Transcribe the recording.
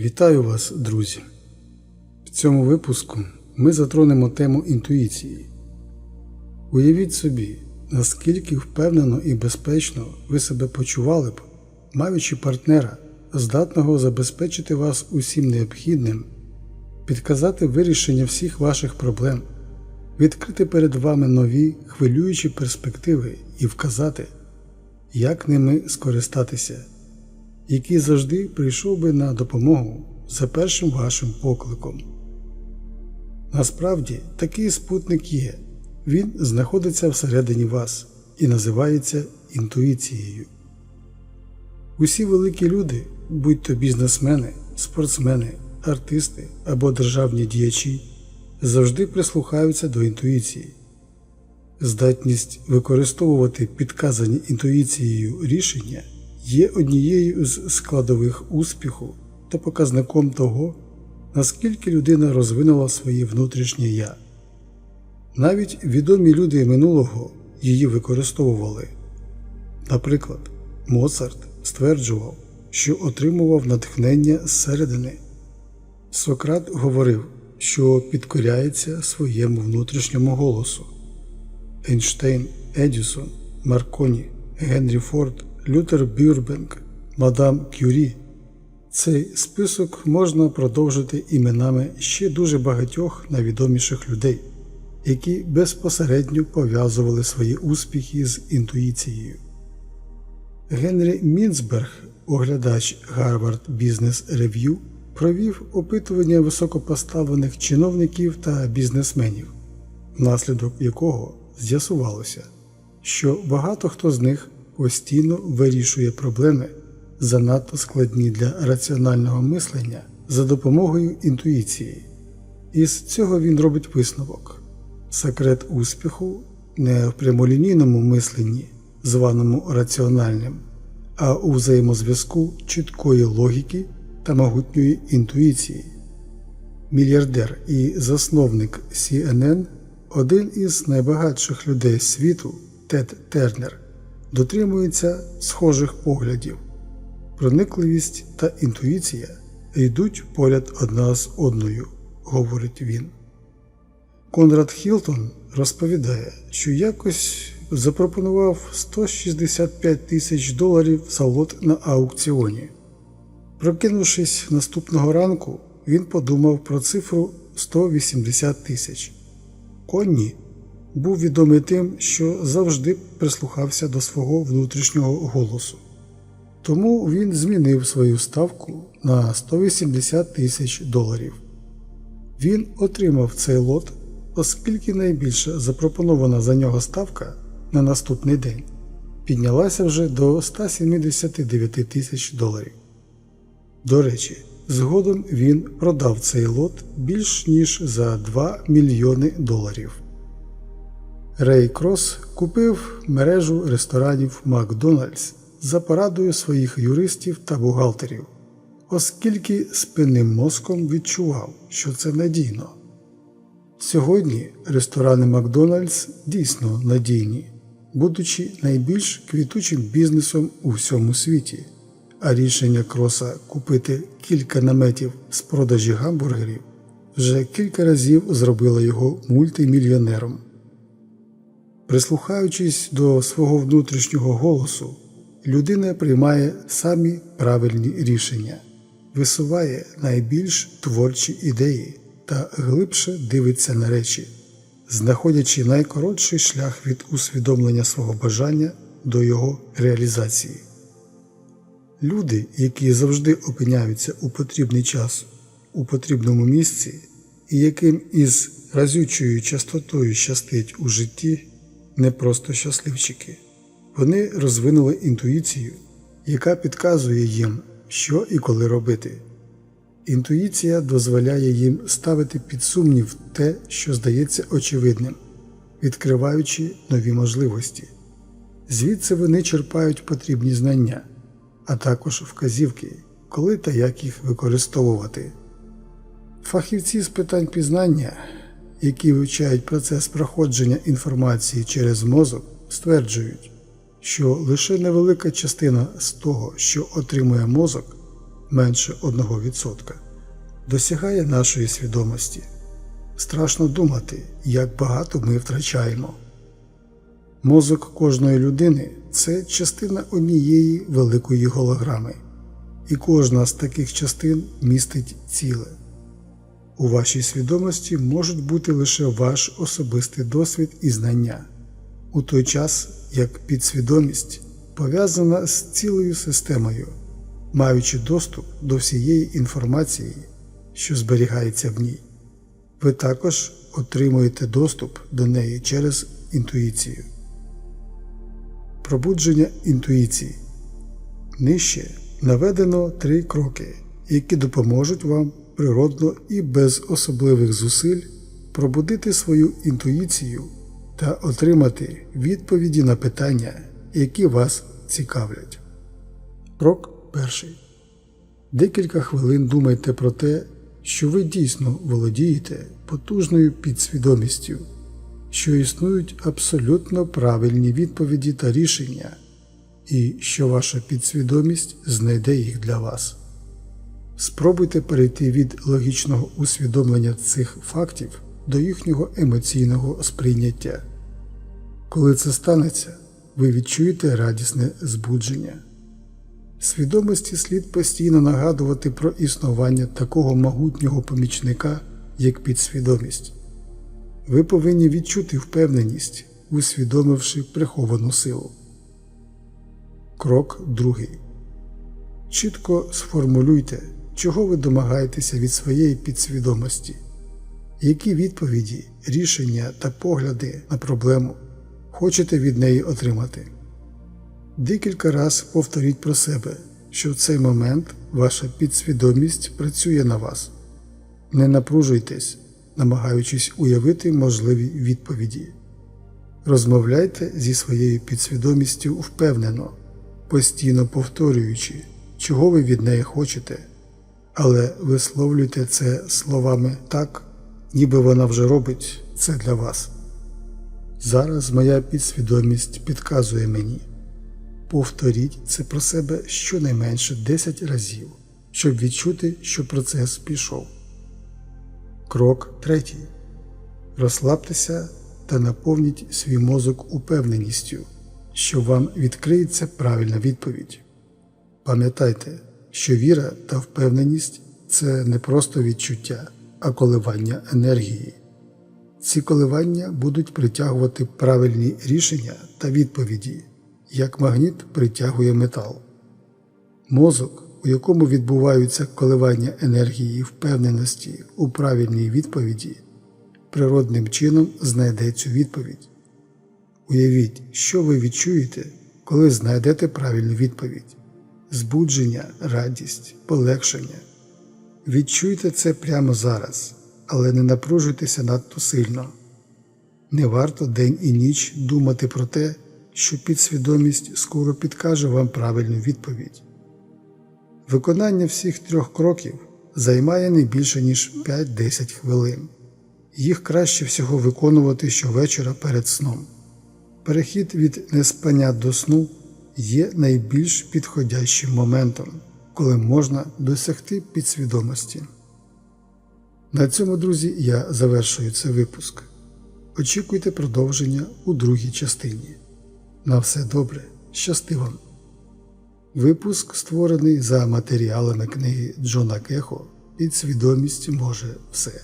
Вітаю вас, друзі! В цьому випуску ми затронемо тему інтуїції. Уявіть собі, наскільки впевнено і безпечно ви себе почували б, маючи партнера, здатного забезпечити вас усім необхідним, підказати вирішення всіх ваших проблем, відкрити перед вами нові хвилюючі перспективи і вказати, як ними скористатися який завжди прийшов би на допомогу за першим вашим покликом. Насправді такий спутник є, він знаходиться всередині вас і називається інтуїцією. Усі великі люди, будь то бізнесмени, спортсмени, артисти або державні діячі, завжди прислухаються до інтуїції. Здатність використовувати підказані інтуїцією рішення є однією з складових успіху та показником того, наскільки людина розвинула своє внутрішнє я. Навіть відомі люди минулого її використовували. Наприклад, Моцарт стверджував, що отримував натхнення зсередини. Сократ говорив, що підкоряється своєму внутрішньому голосу. Ейнштейн, Едісон, Марконі, Генрі Форд Лютер Бюрбенк, Мадам Кюрі. Цей список можна продовжити іменами ще дуже багатьох найвідоміших людей, які безпосередньо пов'язували свої успіхи з інтуїцією. Генрі Мінцберг, оглядач Harvard Business Review, провів опитування високопоставлених чиновників та бізнесменів, внаслідок якого з'ясувалося, що багато хто з них постійно вирішує проблеми, занадто складні для раціонального мислення за допомогою інтуїції. Із цього він робить висновок. Секрет успіху не в прямолінійному мисленні, званому раціональним, а у взаємозв'язку чіткої логіки та могутньої інтуїції. Мільярдер і засновник CNN, один із найбагатших людей світу Тед Тернер, дотримується схожих поглядів. Проникливість та інтуїція йдуть поряд одна з одною, говорить він. Конрад Хілтон розповідає, що якось запропонував 165 тисяч доларів за лот на аукціоні. Прокинувшись наступного ранку, він подумав про цифру 180 тисяч. Конні був відомий тим, що завжди прислухався до свого внутрішнього голосу. Тому він змінив свою ставку на 180 тисяч доларів. Він отримав цей лот, оскільки найбільша запропонована за нього ставка на наступний день піднялася вже до 179 тисяч доларів. До речі, згодом він продав цей лот більш ніж за 2 мільйони доларів. Рей Крос купив мережу ресторанів Макдональдс за порадою своїх юристів та бухгалтерів, оскільки спинним мозком відчував, що це надійно. Сьогодні ресторани Макдональдс дійсно надійні, будучи найбільш квітучим бізнесом у всьому світі, а рішення Кроса купити кілька наметів з продажі гамбургерів вже кілька разів зробило його мультимільйонером. Прислухаючись до свого внутрішнього голосу, людина приймає самі правильні рішення, висуває найбільш творчі ідеї та глибше дивиться на речі, знаходячи найкоротший шлях від усвідомлення свого бажання до його реалізації. Люди, які завжди опиняються у потрібний час у потрібному місці, і яким із разючою частотою щастить у житті не просто щасливчики. Вони розвинули інтуїцію, яка підказує їм, що і коли робити. Інтуїція дозволяє їм ставити під сумнів те, що здається очевидним, відкриваючи нові можливості. Звідси вони черпають потрібні знання, а також вказівки, коли та як їх використовувати. Фахівці з питань пізнання які вивчають процес проходження інформації через мозок, стверджують, що лише невелика частина з того, що отримує мозок, менше 1%, досягає нашої свідомості. Страшно думати, як багато ми втрачаємо. Мозок кожної людини це частина однієї великої голограми, і кожна з таких частин містить ціле. У вашій свідомості можуть бути лише ваш особистий досвід і знання, у той час як підсвідомість пов'язана з цілою системою, маючи доступ до всієї інформації, що зберігається в ній. Ви також отримуєте доступ до неї через інтуїцію. Пробудження інтуїції. Нижче наведено три кроки, які допоможуть вам природно і без особливих зусиль пробудити свою інтуїцію та отримати відповіді на питання, які вас цікавлять. Крок перший. Декілька хвилин думайте про те, що ви дійсно володієте потужною підсвідомістю, що існують абсолютно правильні відповіді та рішення, і що ваша підсвідомість знайде їх для вас. Спробуйте перейти від логічного усвідомлення цих фактів до їхнього емоційного сприйняття. Коли це станеться, ви відчуєте радісне збудження. Свідомості слід постійно нагадувати про існування такого могутнього помічника, як підсвідомість. Ви повинні відчути впевненість, усвідомивши приховану силу. Крок другий. Чітко сформулюйте, чого ви домагаєтеся від своєї підсвідомості, які відповіді, рішення та погляди на проблему хочете від неї отримати. Декілька раз повторіть про себе, що в цей момент ваша підсвідомість працює на вас. Не напружуйтесь, намагаючись уявити можливі відповіді. Розмовляйте зі своєю підсвідомістю впевнено, постійно повторюючи, чого ви від неї хочете, але висловлюйте це словами так, ніби вона вже робить це для вас. Зараз моя підсвідомість підказує мені. Повторіть це про себе щонайменше 10 разів, щоб відчути, що процес пішов. Крок третій. Розслабтеся та наповніть свій мозок упевненістю, що вам відкриється правильна відповідь. Пам'ятайте, що віра та впевненість це не просто відчуття, а коливання енергії. Ці коливання будуть притягувати правильні рішення та відповіді, як магніт притягує метал. Мозок, у якому відбуваються коливання енергії впевненості у правильній відповіді, природним чином знайде цю відповідь. Уявіть, що ви відчуєте, коли знайдете правильну відповідь збудження, радість, полегшення. Відчуйте це прямо зараз, але не напружуйтеся надто сильно. Не варто день і ніч думати про те, що підсвідомість скоро підкаже вам правильну відповідь. Виконання всіх трьох кроків займає не більше ніж 5-10 хвилин. Їх краще всього виконувати щовечора перед сном. Перехід від неспання до сну є найбільш підходящим моментом, коли можна досягти підсвідомості. На цьому, друзі, я завершую цей випуск. Очікуйте продовження у другій частині. На все добре, щасти вам! Випуск створений за матеріалами книги Джона Кехо Підсвідомість може все.